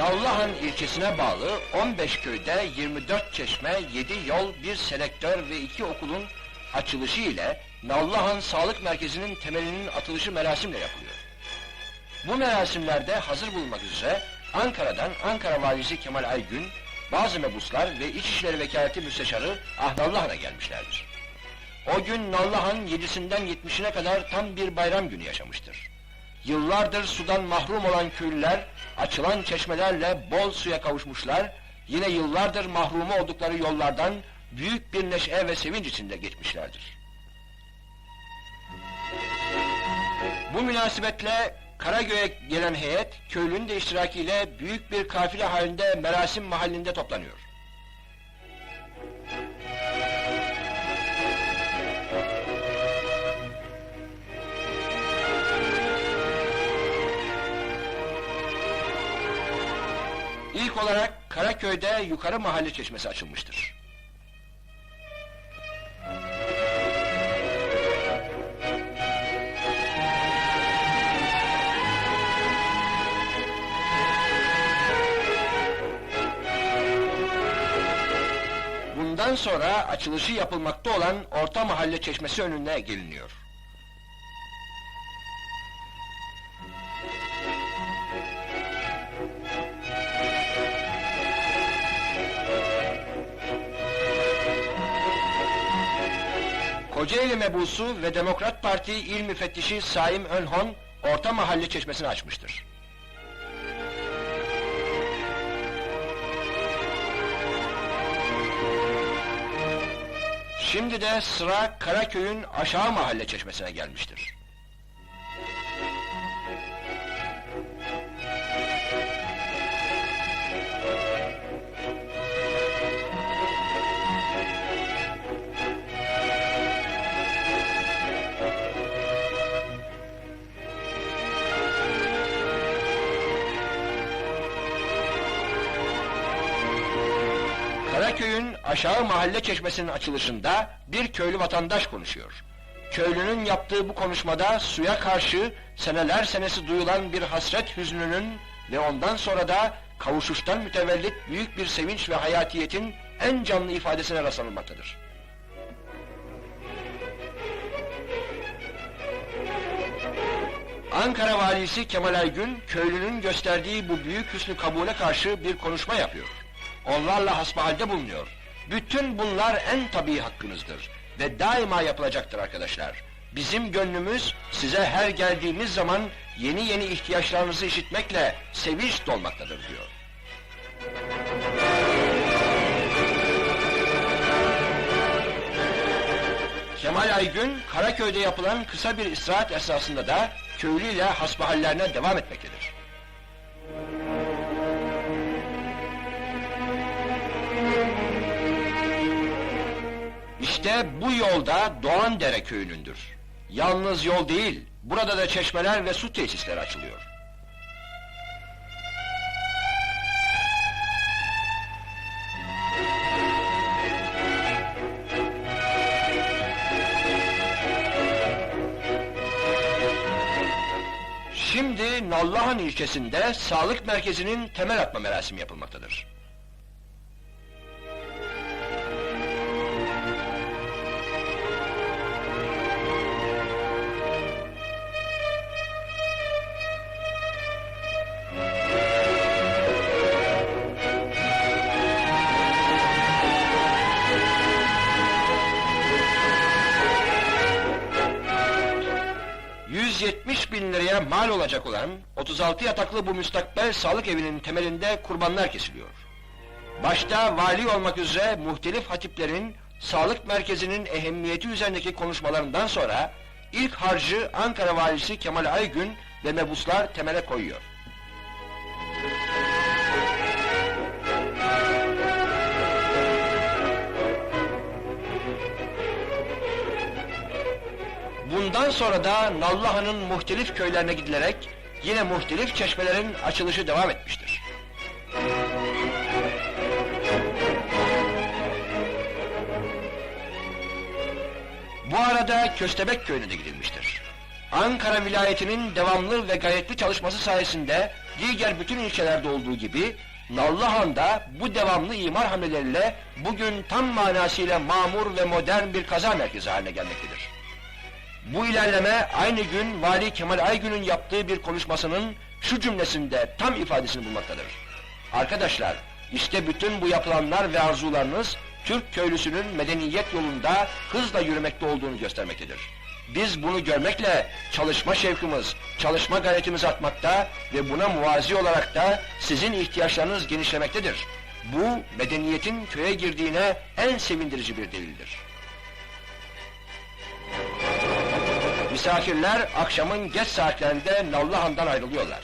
Nallıhan ilçesine bağlı 15 köyde 24 çeşme, 7 yol, bir selektör ve iki okulun açılışı ile Nallıhan Sağlık Merkezi'nin temelinin atılışı merasimle yapılıyor. Bu merasimlerde hazır bulunmak üzere Ankara'dan Ankara Valisi Kemal Aygün, bazı mebuslar ve İçişleri Vekaleti Müsteşarı Ahnallıhan'a gelmişlerdir. O gün Nallıhan yedisinden yetmişine kadar tam bir bayram günü yaşamıştır. Yıllardır sudan mahrum olan köylüler açılan çeşmelerle bol suya kavuşmuşlar, yine yıllardır mahrumu oldukları yollardan büyük bir neşe ve sevinç içinde geçmişlerdir. Bu münasebetle Karagöy'e gelen heyet, köylünün de iştirakiyle büyük bir kafile halinde Merasim mahallinde toplanıyor. İlk olarak Karaköy'de yukarı mahalle çeşmesi açılmıştır. Bundan sonra açılışı yapılmakta olan orta mahalle çeşmesi önüne geliniyor. Kocaeli mebusu ve Demokrat Parti İl Müfettişi Saim Önhon orta mahalle çeşmesini açmıştır. Şimdi de sıra Karaköy'ün aşağı mahalle çeşmesine gelmiştir. Aşağı mahalle çeşmesinin açılışında bir köylü vatandaş konuşuyor. Köylünün yaptığı bu konuşmada suya karşı seneler senesi duyulan bir hasret hüznünün ve ondan sonra da kavuşuştan mütevellit büyük bir sevinç ve hayatiyetin en canlı ifadesine rastlanılmaktadır. Ankara valisi Kemal Aygün, köylünün gösterdiği bu büyük hüsnü kabule karşı bir konuşma yapıyor. Onlarla hasbihalde bulunuyor. Bütün bunlar en tabii hakkınızdır ve daima yapılacaktır arkadaşlar. Bizim gönlümüz size her geldiğimiz zaman yeni yeni ihtiyaçlarınızı işitmekle sevinç dolmaktadır diyor. Kemal Aygün, Karaköy'de yapılan kısa bir istirahat esasında da köylüyle hasbihallerine devam etmektedir. İşte bu yolda Doğandere köyünündür. Yalnız yol değil, burada da çeşmeler ve su tesisleri açılıyor. Şimdi Nallıhan ilçesinde sağlık merkezinin temel atma merasimi yapılmaktadır. ...170 bin liraya mal olacak olan... ...36 yataklı bu müstakbel sağlık evinin temelinde kurbanlar kesiliyor. Başta vali olmak üzere muhtelif hatiplerin... ...sağlık merkezinin ehemmiyeti üzerindeki konuşmalarından sonra... ...ilk harcı Ankara valisi Kemal Aygün ve mebuslar temele koyuyor. Bundan sonra da Nallıhan'ın muhtelif köylerine gidilerek yine muhtelif çeşmelerin açılışı devam etmiştir. Bu arada Köstebek köyüne de gidilmiştir. Ankara vilayetinin devamlı ve gayretli çalışması sayesinde diğer bütün ilçelerde olduğu gibi Nallıhan'da bu devamlı imar hamleleriyle bugün tam manasıyla mamur ve modern bir kaza merkezi haline gelmektedir. Bu ilerleme aynı gün Vali Kemal Aygün'ün yaptığı bir konuşmasının şu cümlesinde tam ifadesini bulmaktadır. Arkadaşlar, işte bütün bu yapılanlar ve arzularınız Türk köylüsünün medeniyet yolunda hızla yürümekte olduğunu göstermektedir. Biz bunu görmekle çalışma şevkimiz, çalışma gayretimiz artmakta ve buna muvazi olarak da sizin ihtiyaçlarınız genişlemektedir. Bu medeniyetin köye girdiğine en sevindirici bir delildir. Misafirler akşamın geç saatlerinde Nallıhan'dan ayrılıyorlar.